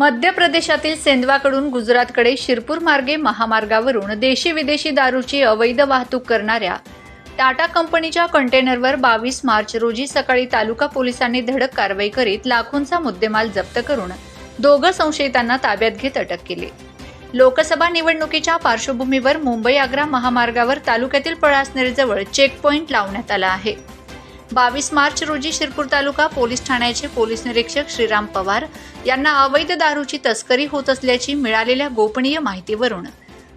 मध्य प्रदेशातील सेंधवाकडून गुजरातकडे शिरपूर मार्गे महामार्गावरून देशी विदेशी दारूची अवैध वाहतूक करणाऱ्या टाटा कंपनीच्या कंटेनरवर बावीस मार्च रोजी सकाळी तालुका पोलिसांनी धडक कारवाई करीत लाखोंचा मुद्देमाल जप्त करून दोघं संशयितांना ताब्यात घेत अटक केली. लोकसभा निवडणुकीच्या पार्श्वभूमीवर मुंबई आग्रा महामार्गावर तालुक्यातील पळासनेरजवळ चेकपॉईंट लावण्यात आला आहे. बावीस मार्च रोजी शिरपूर तालुका पोलीस ठाण्याचे पोलीस निरीक्षक श्रीराम पवार यांना अवैध दारूची तस्करी होत असल्याची मिळालेल्या गोपनीय माहितीवरून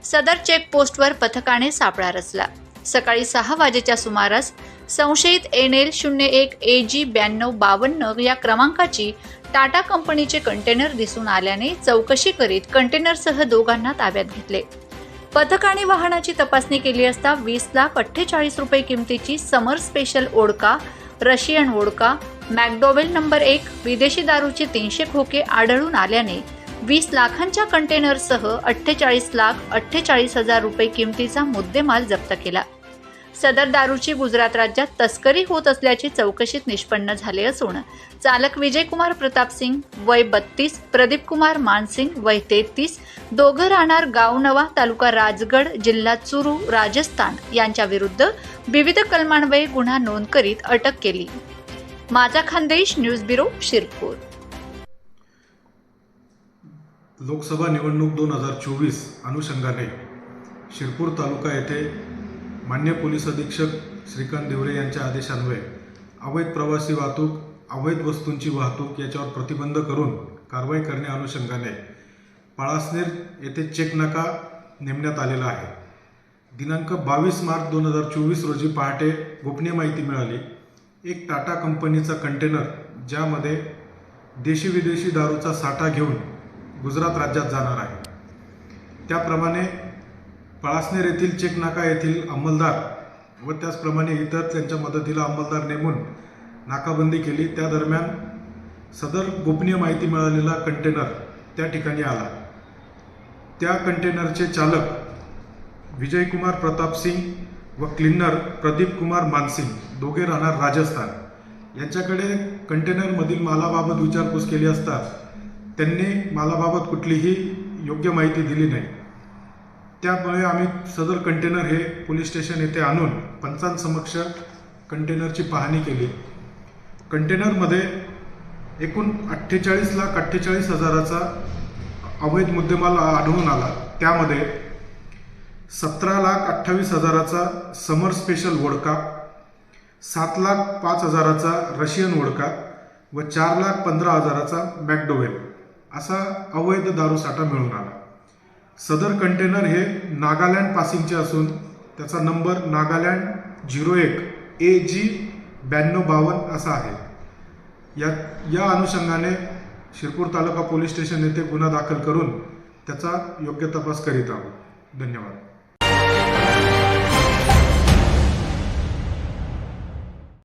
सदर चेकपोस्टवर पथकाने सापळा रचला. सकाळी सहा वाजेच्या सुमारास संशयित एन एल शून्य एक ए जी ब्याण्णव बावन्न या क्रमांकाची टाटा कंपनीचे कंटेनर दिसून आल्याने चौकशी करीत कंटेनरसह दोघांना ताब्यात घेतले. पथकाने वाहनाची तपासणी केली असता वीस लाख अठ्ठेचाळीस रुपये किमतीची summer special vodka Russian vodka McDowell number एक विदेशी दारूचे तीनशे खोके आढळून आल्याने वीस लाखांच्या कंटेनरसह अठ्ठेचाळीस लाख अठ्ठेचाळीस हजार रुपये किमतीचा मुद्देमाल जप्त केला. सदर दारूची गुजरात राज्यात तस्करी होत असल्याचे चौकशीत निष्पन्न झाले असून चालक विजयकुमार प्रताप सिंग वय बत्तीस प्रदीप कुमार मानसिंग वय तेहतीस दोघं राहणार गावनवा तालुका राजगड जिल्हा चुरू राजस्थान यांच्या विरुद्ध विविध कलमान्वये गुन्हा नोंद करीत अटक केली. माझा खानदेश न्यूज ब्युरो शिरपूर. लोकसभा निवडणूक दोन हजार चोवीस अनुषंगाने शिरपूर तालुका येथे मान्य पोलीस अधीक्षक श्रीकांत देवरे यांच्या आदेशान्वये अवैध प्रवासी वाहतूक अवैध वस्तूंची वाहतूक याच्यावर प्रतिबंध करून कारवाई करण्या अनुषंगाने पळासनेर येथे चेक नाका नेमण्यात आलेला आहे. दिनांक बावीस मार्च दोन हजार चोवीस रोजी पहाटे गोपनीय माहिती मिळाली. एक टाटा कंपनीचा कंटेनर ज्यामध्ये देशी विदेशी दारूचा साठा घेऊन गुजरात राज्यात जाणार आहे. त्याप्रमाणे पळासनेर येथील चेक नाका येथील अंमलदार व त्याचप्रमाणे इतर त्यांच्या मदतीला अंमलदार नेमून नाकाबंदी केली. त्या दरम्यान सदर गोपनीय माहिती मिळालेला कंटेनर त्या ठिकाणी आला. त्या कंटेनरचे चालक विजयकुमार प्रताप सिंग व क्लिनर प्रदीप कुमार मानसिंग दोघे राहणार राजस्थान. यांच्याकडे कंटेनरमधील मालाबाबत विचारपूस केली असता त्यांनी मालाबाबत कुठलीही योग्य माहिती दिली नाही. त्यामुळे आम्ही सदर कंटेनर हे पोलीस स्टेशन येथे आणून पंचांसमक्ष कंटेनरची पाहणी केली. कंटेनरमध्ये एकूण अठ्ठेचाळीस लाख अठ्ठेचाळीस हजाराचा अवैध मुद्देमाल आढळून आला. त्यामध्ये सतरा लाख अठ्ठावीस हजाराचा समर स्पेशल वोडका सात लाख पाच हजाराचा रशियन वोडका व चार लाख पंधरा हजाराचा मॅकडोवेल असा अवैध दारूसाठा मिळून आला. सदर कंटेनर हे नागालँड पासिंगचे असून त्याचा नंबर नागालँड झिरो एक ए जी ब्याण्णव बावन्न असा आहे. या या अनुषंगाने शिरपूर तालुका पोलीस स्टेशन येथे गुन्हा दाखल करून त्याचा योग्य तपास करीत आहोत. धन्यवाद.